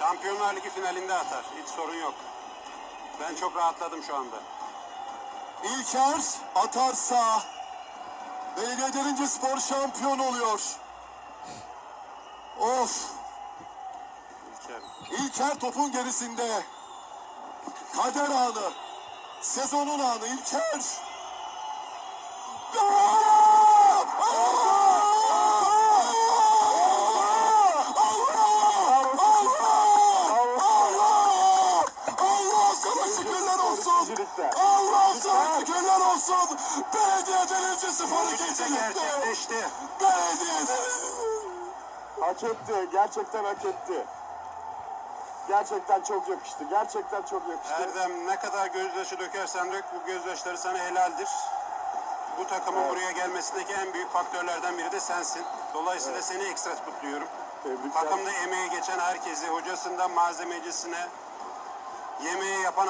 Şampiyonlar Ligi finalinde atar. Hiç sorun yok. Ben çok rahatladım şu anda. İlker atarsa Belediye Spor şampiyon oluyor. Of! İlker. İlker topun gerisinde. Kader anı. Sezonun anı İlker. Aa! Allah! Allah sana şükürler Allah sana şükürler olsun. Belediye Spor'u Mucize geçirdi. gerçekleşti. Belediye. Hak etti. Gerçekten hak etti. Gerçekten çok yakıştı. Gerçekten çok yakıştı. Erdem ne kadar gözyaşı dökersen dök bu gözyaşları sana helaldir. Bu takımın buraya gelmesindeki en büyük faktörlerden biri de sensin. Dolayısıyla seni ekstra kutluyorum. Tebrikler. Takımda emeği geçen herkesi, hocasından malzemecisine, yemeği yapan